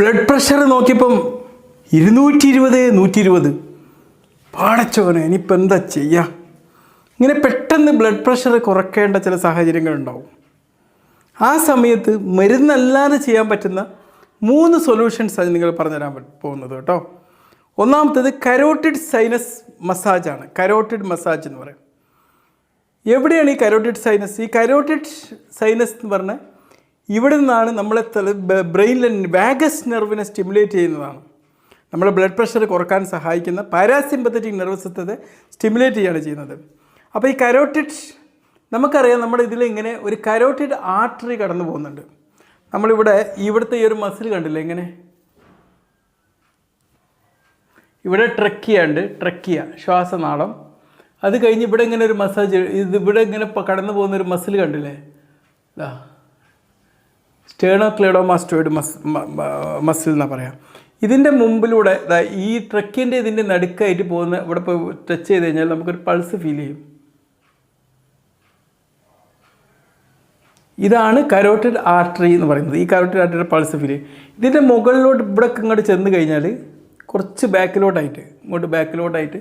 Blood pressure നോക്കിയപ്പം ഇരുന്നൂറ്റി ഇരുപത് നൂറ്റി ഇരുപത് പാടച്ചോനെ ഇനിയിപ്പോൾ എന്താ ചെയ്യുക ഇങ്ങനെ പെട്ടെന്ന് ബ്ലഡ് പ്രഷർ കുറയ്ക്കേണ്ട ചില സാഹചര്യങ്ങളുണ്ടാവും ആ സമയത്ത് മരുന്നല്ലാതെ ചെയ്യാൻ പറ്റുന്ന മൂന്ന് സൊല്യൂഷൻസ് അത് നിങ്ങൾ പറഞ്ഞുതരാൻ തരാൻ പോകുന്നത് കേട്ടോ. ഒന്നാമത്തേത് കരോട്ടിഡ് സൈനസ് മസാജാണ് കരോട്ടിഡ് മസാജ് എന്ന് പറയും. എവിടെയാണ് ഈ കരോട്ടിഡ് സൈനസ് ഈ കരോട്ടിഡ് സൈനസ് എന്ന് പറഞ്ഞാൽ ഇവിടെ നിന്നാണ് നമ്മളെ ബ്രെയിനിലെ വാഗസ് നെർവിനെ സ്റ്റിമുലേറ്റ് ചെയ്യുന്നതാണ്. നമ്മുടെ ബ്ലഡ് പ്രഷർ കുറയ്ക്കാൻ സഹായിക്കുന്ന പാരാസിമ്പത്തറ്റിക് നെർവസ് സിസ്റ്റത്തെ സ്റ്റിമുലേറ്റ് ചെയ്യുകയാണ് ചെയ്യുന്നത്. അപ്പോൾ ഈ കരോട്ടിഡ് നമുക്കറിയാം നമ്മുടെ ഇതിൽ ഇങ്ങനെ ഒരു കരോട്ടിഡ് ആർട്ടറി കടന്നു പോകുന്നുണ്ട്. നമ്മളിവിടെ ഇവിടുത്തെ ഈ ഒരു മസിൽ കണ്ടില്ലേ ഇങ്ങനെ? ഇവിടെ ട്രക്കിയ ഉണ്ട് ട്രക്കിയ ശ്വാസനാളം. അത് കഴിഞ്ഞ് ഇവിടെ ഇങ്ങനെ ഒരു മസാജ് ഇത് ഇവിടെ ഇങ്ങനെ കടന്നു പോകുന്ന ഒരു മസിൽ കണ്ടില്ലേ? ഇതാ സ്റ്റേണോക്ലേഡോമാസ്റ്റോയിഡ് മസ് മസിൽ എന്നാ പറയാം. ഇതിന്റെ മുമ്പിലൂടെ ഈ ട്രക്കിന്റെ ഇതിന്റെ നടുക്കായിട്ട് പോകുന്ന ഇവിടെ പോയി ടച്ച് ചെയ്ത് കഴിഞ്ഞാൽ നമുക്കൊരു പൾസ് ഫീൽ ചെയ്യും. ഇതാണ് കരോട്ടിഡ് ആർട്ടറി എന്ന് പറയുന്നത്. ഈ കരോട്ടിഡ് ആർട്ടറിയുടെ പൾസ് ഫീൽ ചെയ്യും. ഇതിന്റെ മുകളിലോട്ട് ഇവിടെ ഇങ്ങോട്ട് ചെന്ന് കഴിഞ്ഞാൽ കുറച്ച് ബാക്കിലോട്ടായിട്ട് ഇങ്ങോട്ട് ബാക്കിലോട്ടായിട്ട്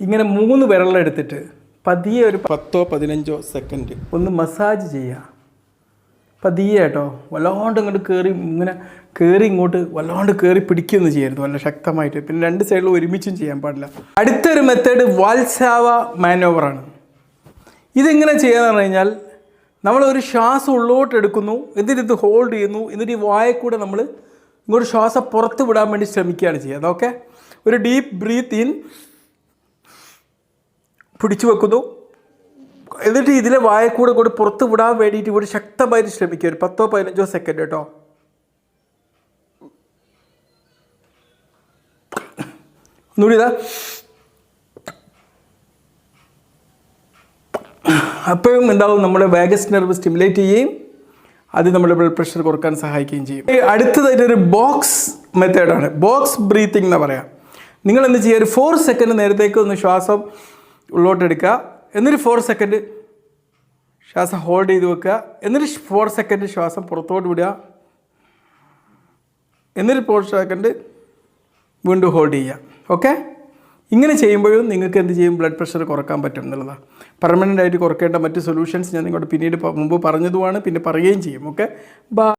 ഇങ്ങനെ മൂന്ന് വിരലെടുത്തിട്ട് പതിയെ ഒരു പത്തോ പതിനഞ്ചോ സെക്കൻഡ് ഒന്ന് മസാജ് ചെയ്യുക. പതിയെ കേട്ടോ. വല്ലാണ്ട് ഇങ്ങോട്ട് കയറി ഇങ്ങനെ കയറി ഇങ്ങോട്ട് വല്ലാണ്ട് കയറി പിടിക്കുകയൊന്നും ചെയ്യരുത്. നല്ല ശക്തമായിട്ട്. പിന്നെ രണ്ട് സൈഡിൽ ഒരുമിച്ചും ചെയ്യാൻ പാടില്ല. അടുത്തൊരു മെത്തേഡ് വാൽസാവ മാനോവറാണ് ഇതെങ്ങനെ ചെയ്യാന്ന് പറഞ്ഞു കഴിഞ്ഞാൽ നമ്മളൊരു ശ്വാസം ഉള്ളോട്ട് എടുക്കുന്നു എന്നിട്ട് ഇത് ഹോൾഡ് ചെയ്യുന്നു എന്നിട്ട് ഈ വായ കൂടെ നമ്മൾ ഇങ്ങോട്ട് ശ്വാസം പുറത്ത് വിടാൻ വേണ്ടി ശ്രമിക്കുകയാണ് ചെയ്യുക. അതൊക്കെ ഒരു ഡീപ്പ് ബ്രീത്ത് ഇൻ പിടിച്ചു വെക്കുന്നു. എന്നിട്ട് ഇതിലെ വായക്കൂടെ കൂടെ പുറത്ത് വിടാൻ വേണ്ടിയിട്ട് ഇവിടെ ശക്തമായിട്ട് ശ്രമിക്കുക. ഒരു പത്തോ പതിനഞ്ചോ സെക്കൻഡ് കേട്ടോ. ഒന്നുകൂടി ഇതാ. അപ്പോഴും എന്താവും? നമ്മുടെ വാഗസ് നെർവ് സ്റ്റിമുലേറ്റ് ചെയ്യുകയും അത് നമ്മുടെ ബ്ലഡ് പ്രഷർ കുറയ്ക്കാൻ സഹായിക്കുകയും ചെയ്യും. അടുത്തതായിട്ട് ഒരു ബോക്സ് മെത്തേഡാണ് ബോക്സ് ബ്രീത്തിങ് എന്ന് പറയാം. നിങ്ങൾ എന്ത് ചെയ്യുക? ഒരു ഫോർ സെക്കൻഡ് നേരത്തേക്ക് ഒന്ന് ശ്വാസം ഉള്ളോട്ട് എന്നിട്ട് ഫോർ സെക്കൻഡ് ശ്വാസം ഹോൾഡ് ചെയ്ത് വെക്കുക. എന്നിട്ട് ഫോർ സെക്കൻഡ് ശ്വാസം പുറത്തോട്ട് വിടുക. എന്നിട്ട് ഫോർ സെക്കൻഡ് വീണ്ടും ഹോൾഡ് ചെയ്യുക. ഓക്കെ ഇങ്ങനെ ചെയ്യുമ്പോഴും നിങ്ങൾക്ക് എന്ത് ചെയ്യും? ബ്ലഡ് പ്രഷർ കുറയ്ക്കാൻ പറ്റും എന്നുള്ളതാണ്. പെർമനന്റ് ആയിട്ട് കുറയ്ക്കേണ്ട മറ്റ് സൊല്യൂഷൻസ് ഞാൻ നിങ്ങളോട് പിന്നീട് മുമ്പ് പറഞ്ഞതുമാണ്. പിന്നെ പറയുകയും ചെയ്യും. ഓക്കെ ബാ